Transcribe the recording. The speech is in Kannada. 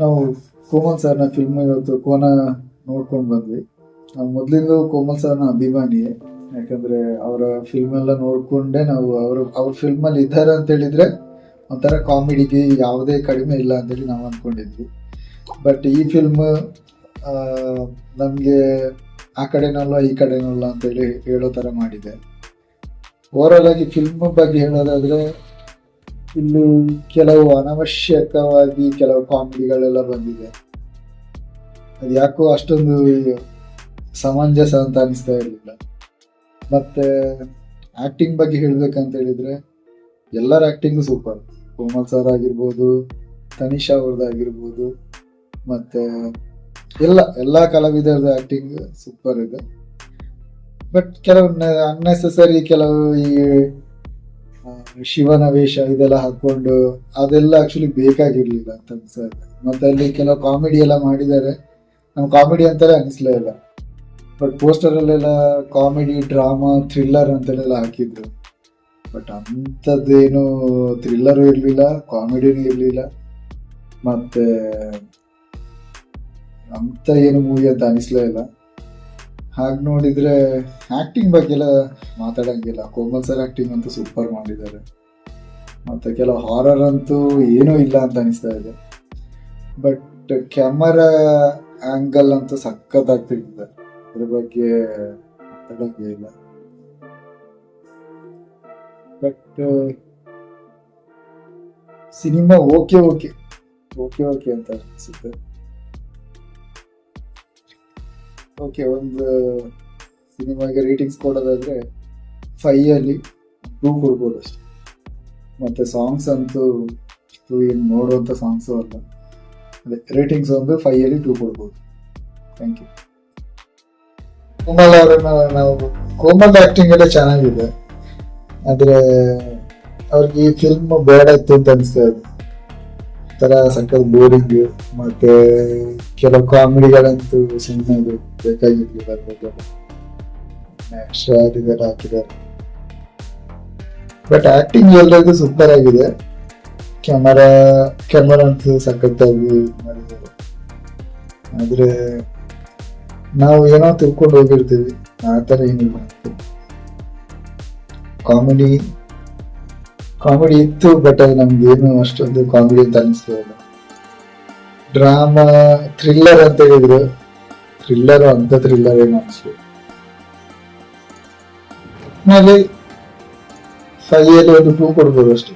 ನಾವು ಕೋಮಲ್ ಸರ್ನ ಫಿಲ್ಮ್ ಇವತ್ತು ಕೋನ ನೋಡ್ಕೊಂಡು ಬಂದ್ವಿ. ನಾವು ಮೊದಲಿಂದ ಕೋಮಲ್ ಸರ್ನ ಅಭಿಮಾನಿಯೇ ಯಾಕಂದ್ರೆ ಅವರ ಫಿಲ್ಮ್ ಎಲ್ಲ ನೋಡ್ಕೊಂಡೆ ನಾವು ಅವರು, ಅವ್ರ ಫಿಲ್ಮ್ ಅಲ್ಲಿ ಇದ್ದಾರೆ ಅಂತ ಹೇಳಿದ್ರೆ ಒಂಥರ ಕಾಮಿಡಿಗೆ ಯಾವುದೇ ಕಡಿಮೆ ಇಲ್ಲ ಅಂತೇಳಿ ನಾವು ಅನ್ಕೊಂಡಿದ್ವಿ. ಬಟ್ ಈ ಫಿಲ್ಮ್ ನಮಗೆ ಆ ಕಡೆನಲ್ಲ, ಈ ಕಡೆನಲ್ಲ ಅಂತೇಳಿ ಹೇಳೋ ಥರ ಮಾಡಿದೆ. ಓವರಾಲ್ ಆಗಿ ಫಿಲ್ಮ್ ಬಗ್ಗೆ ಹೇಳೋದಾದ್ರೆ ಇಲ್ಲಿ ಕೆಲವು ಅನವಶ್ಯಕವಾಗಿ ಕೆಲವು ಕಾಮಿಡಿಗಳೆಲ್ಲ ಬಂದಿದೆ. ಅದು ಯಾಕೋ ಅಷ್ಟೊಂದು ಸಮಂಜಸ ಅಂತ ಅನಿಸ್ತಾ ಇರಲಿಲ್ಲ. ಮತ್ತೆ ಆಕ್ಟಿಂಗ್ ಬಗ್ಗೆ ಹೇಳ್ಬೇಕಂತ ಹೇಳಿದ್ರೆ ಎಲ್ಲರ ಆಕ್ಟಿಂಗು ಸೂಪರ್ ಕೋಮಲ್ ಸರ್ ಆಗಿರ್ಬೋದು, ತನಿಷಾ ಅವ್ರದ್ದಾಗಿರ್ಬೋದು ಮತ್ತೆ ಎಲ್ಲ ಎಲ್ಲ ಕಲಾವಿದರದ ಆಕ್ಟಿಂಗ್ ಸೂಪರ್ ಇದೆ. ಬಟ್ ಕೆಲವು ಅನ್ನೆಸೆಸರಿ ಕೆಲವು ಈ ಶಿವನ ವೇಷ ಇದೆಲ್ಲ ಹಾಕೊಂಡು ಅದೆಲ್ಲ ಆಕ್ಚುಲಿ ಬೇಕಾಗಿರ್ಲಿಲ್ಲ ಅಂತ ಅನ್ಸುತ್ತೆ. ಮತ್ತೆ ಅಲ್ಲಿ ಕೆಲವು ಕಾಮಿಡಿ ಎಲ್ಲ ಮಾಡಿದ್ದಾರೆ. ನಮ್ಗೆ ಕಾಮಿಡಿ ಅಂತಾರೆ ಅನಿಸ್ಲೇ ಇಲ್ಲ. ಬಟ್ ಪೋಸ್ಟರ್ ಅಲ್ಲೆಲ್ಲ ಕಾಮಿಡಿ ಡ್ರಾಮಾ ಥ್ರಿಲ್ಲರ್ ಅಂತೆಲ್ಲ ಹಾಕಿದ್ರು. ಬಟ್ ಅಂಥದ್ದೇನು ಥ್ರಿಲ್ಲರು ಇರಲಿಲ್ಲ ಕಾಮಿಡಿನೂ ಇರಲಿಲ್ಲ. ಮತ್ತೆ ಅಂತ ಏನು ಮೂವಿ ಅಂತ ಅನಿಸ್ಲೇ ಇಲ್ಲ. ಹಾಗೆ ನೋಡಿದ್ರೆ ಆ್ಯಕ್ಟಿಂಗ್ ಬಗ್ಗೆ ಎಲ್ಲ ಮಾತಾಡೋಂಗಿಲ್ಲ. ಕೋಮಲ್ ಸರ್ ಆಕ್ಟಿಂಗ್ ಅಂತೂ ಸೂಪರ್ ಮಾಡಿದ್ದಾರೆ. ಮತ್ತು ಕೆಲವು ಹಾರರ್ ಅಂತೂ ಏನೂ ಇಲ್ಲ ಅಂತ ಅನಿಸ್ತಾ ಇದೆ. ಬಟ್ ಕ್ಯಾಮರಾ ಆ್ಯಂಗಲ್ ಅಂತೂ ಸಖತ್ತಾಗ್ತಿದೆ ಅದ್ರ ಬಗ್ಗೆ ಮಾತಾಡೋಂಗೇ ಇಲ್ಲ. But cinema okay okay okay okay ಅಂತ ಅನಿಸುತ್ತೆ. ಓಕೆ, ಒಂದು ಸಿನಿಮಾಗೆ ರೇಟಿಂಗ್ಸ್ ಕೊಡೋದಾದ್ರೆ ಫೈಯಲ್ಲಿ ಟೂ ಕೊಡ್ಬೋದು ಅಷ್ಟೇ. ಮತ್ತೆ ಸಾಂಗ್ಸ್ ಅಂತೂ ಏನು ನೋಡುವಂಥ ಸಾಂಗ್ಸು ಅಲ್ಲ. ಅದೇ ರೇಟಿಂಗ್ಸ್ ಒಂದು ಫೈಯಲ್ಲಿ ಟೂ ಕೊಡ್ಬೋದು. ಥ್ಯಾಂಕ್ ಯು ಕೋಮಲ್ ಅವರನ್ನ ನಾವು ಕೋಮಲ್ ಆಕ್ಟಿಂಗ್ ಎಲ್ಲ ಚೆನ್ನಾಗಿದೆ. ಆದ್ರೆ, ಅವ್ರಿಗೆ ಈ ಫಿಲ್ಮ್ ಬೇಡ ಇತ್ತು ಅಂತ ಅನಿಸ್ತಾ ಇದೆ. ತರ ಸಖತ್ ಬೋರಿಂಗ್ ಮತ್ತೆ ಕೆಲವು ಕಾಮಿಡಿಗಳಂತೂ ಇದು ಬೇಕಾಗಿರ್ಲಿಲ್ಲ ಎಕ್ಸ್ಟ್ರಾ ಹಾಕಿದ್ದಾರೆ. ಬಟ್ ಆಕ್ಟಿಂಗ್ ಎಲ್ಲರಿಗೂ ಸೂಪರ್ ಆಗಿದೆ. ಕ್ಯಾಮರಾ ಕ್ಯಾಮರಾ ಅಂತೂ ಸಖತ್ತಾಗಿ ಮಾಡಿದ್ದಾರೆ. ಆದ್ರೆ ನಾವು ಏನೋ ತಿಳ್ಕೊಂಡು ಹೋಗಿರ್ತೀವಿ. ಆ ಥರ ಏನಿಲ್ಲ ಕಾಮಿಡಿ ಕಾಮಿಡಿ ಇತ್ತು ಬಟ್ ಅದು ಏನು ಅಷ್ಟೊಂದು ಕಾಮಿಡಿ ಅಂತ ಅನಿಸ್ಲಿಲ್ಲ. ಡ್ರಾಮಾ, ಥ್ರಿಲ್ಲರ್ ಅಂತ ಹೇಳಿದ್ರು. ಥ್ರಿಲ್ಲರ್ ಅಂತ ಥ್ರಿಲ್ಲರ್ ಏನು ಅನಿಸ್ಲಿಲ್ಲ. ಆಮೇಲೆ ಸೈಯಲ್ಲಿ ಒಂದು ಟೂ ಕೊಡ್ಬೋದು ಅಷ್ಟೇ.